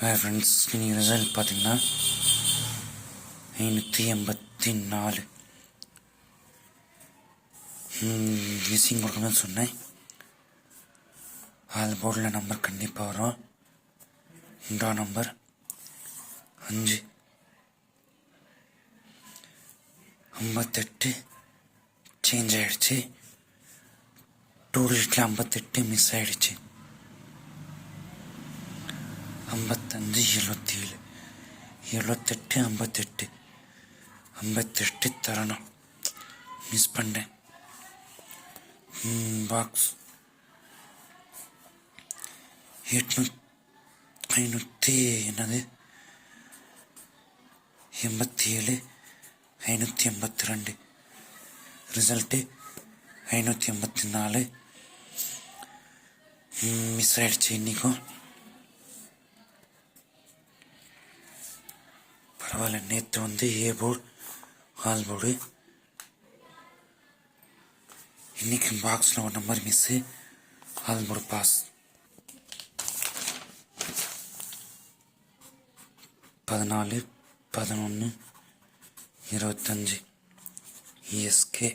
Friends நீங்கள் result பார்த்தீங்கன்னா ஐநூற்றி எண்பத்தி நாலு. மிஸ்ஸிங் கொடுக்கணும்னு சொன்னேன். அது போர்டில் நம்பர் கண்டிப்பாக வரும். இந்த நம்பர் அஞ்சு. ஐம்பத்தெட்டு. சேஞ்ச் ஆகிடுச்சு டூ டிஜிட்டில் ஐம்பத்தெட்டு மிஸ் ஆகிடுச்சு ஐம்பத்தஞ்சு எழுபத்தி ஏழு எழுபத்தெட்டு ஐம்பத்தெட்டு. ஐம்பத்தெட்டு தரணும். மிஸ் பண்ணேன். பாக்ஸ் எட்நூ ஐநூற்றி என்னது? எண்பத்தி ஏழு ஐநூற்றி எண்பத்தி ரெண்டு ரிசல்ட்டு ஐநூற்றி எண்பத்தி நாலு. மிஸ் ஆகிடுச்சு இன்றைக்கும் பரவாயில்ல நேற்று வந்து ஏ போர்டு ஆல் போர்டு இன்னைக்கு பாக்ஸில் ஒரு number miss all board pass பதினாலு பதினொன்று இருபத்தஞ்சி இஎஸ்கே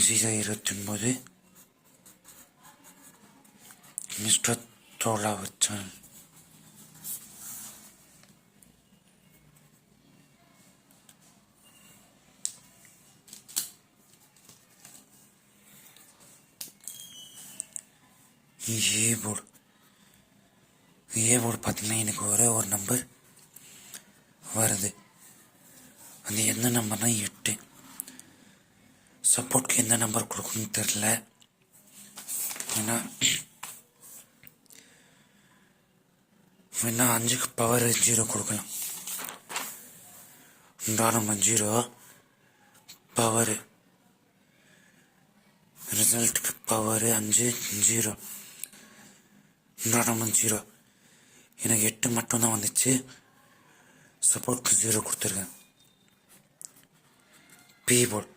ஜீரோ இருபத்தி ஒன்பது மிஸ்டர் தோலா வச்சான் ஏ போர்டு ஏ போர்டு பார்த்தீங்கன்னா எனக்கு ஒரே ஒரு நம்பர் வருது. அது எந்த நம்பர்னா எட்டு. சப்போர்ட்க்கு எந்த நம்பர் கொடுக்கணும்னு தெரில ஏன்னா வேணா அஞ்சுக்கு பவர் ஜீரோ கொடுக்கலாம். நம்ம ஜீரோ பவர் ரிசல்ட்டுக்கு பவர் அஞ்சு ஜீரோ நம்ம ஜீரோ எனக்கு எட்டு மட்டும்தான் வந்துச்சு. சப்போர்ட்க்கு ஜீரோ கொடுத்துருக்கேன். பி போர்டு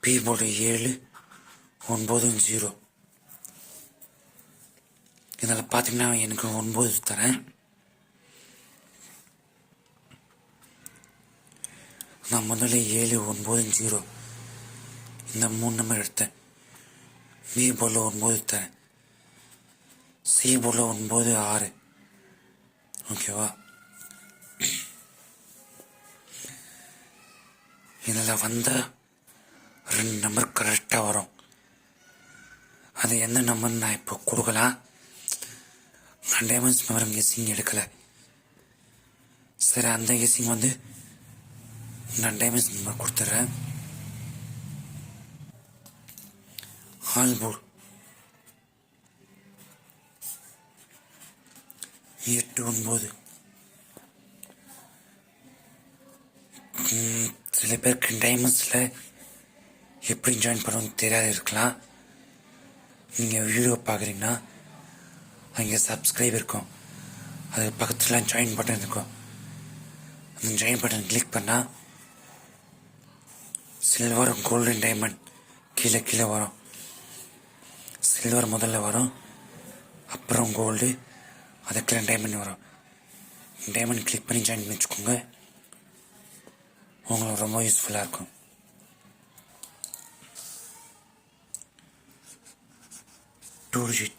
பி போர்டு ஏழு ஒன்பது ஜீரோ இதில் பார்த்தீங்கன்னா எனக்கு ஒன்பது தரேன். நான் முதல்ல ஏழு ஒன்பது ஜீரோ இந்த மூணு நம்பர் எடுத்தேன். பி போர்டில் ஒன்பது தரேன். சி போர்டில் ஒன்பது ஆறு. ஓகேவா இதில் வந்த ரெண்டு நம்பர் கரெக்டாக வரும். அது எந்த நம்பர் நான் இப்போ கொடுக்கலாம் நான் டைமண்ட்ஸ் நம்பர் கெஸ்ஸிங் எடுக்கலை. சரி அந்த கெஸ்ஸிங் வந்து நான் டைமண்ட்ஸ் நம்பர் கொடுத்துட்றேன் ஆல்போர்ட் எட்டு ஒன்பது சில பேருக்கு டைமண்ட்ஸில் எப்படி ஜாயின் பண்ணணும்னு தெரியாது இருக்கலாம். நீங்கள் வீடியோ பார்க்குறீங்கன்னா அங்கே சப்ஸ்கிரைப் இருக்கும். அது பக்கத்தில் ஜாயின் பட்டன் இருக்கும். அந்த ஜாயின் பட்டன் கிளிக் பண்ணால் சில்வர் கோல்டன் டைமண்ட் கீழே கீழே வரும். சில்வர் முதல்ல வரும். அப்புறம் கோல்டு அதுக்கெல்லாம் டைமண்ட் வரும். டைமண்ட் கிளிக் பண்ணி ஜாயின் பண்ணி வச்சுக்கோங்க. உங்களுக்கு ரொம்ப யூஸ்ஃபுல்லாக இருக்கும். டூ டிஜிட்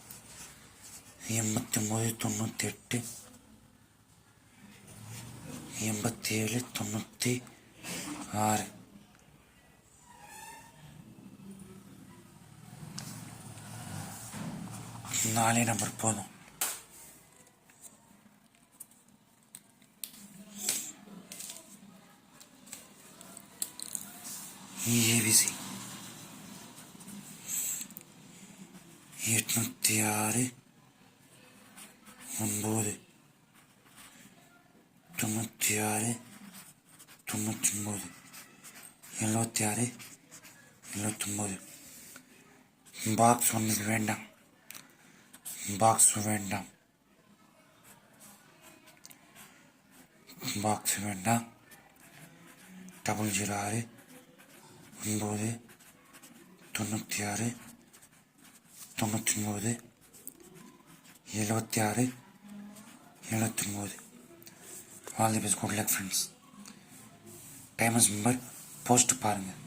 எண்பத்தி ஒம்பது தொண்ணூற்றி எட்டு எண்பத்தி ஏழு தொண்ணூற்றி ஆறு நாலே நம்பர் போதும். ஏபிசி எட்நூற்றி ஆறு ஒன்பது தொண்ணூற்றி ஆறு தொண்ணூற்றி ஒம்பது எழுபத்தி ஆறு எழுபத்தொம்போது பாக்ஸ் ஒன்றுக்கு வேண்டாம் பாக்ஸ் வேண்டாம் பாக்ஸ் வேண்டாம் டபுள் ஜீரோ ஆறு ஒன்பது தொண்ணூற்றி ஆறு தொண்ணூற்றி ஒம்பது எழுபத்தி ஆறு எழுபத்தொம்போது all the best good luck friends டைமஸ் member post பாருங்கள்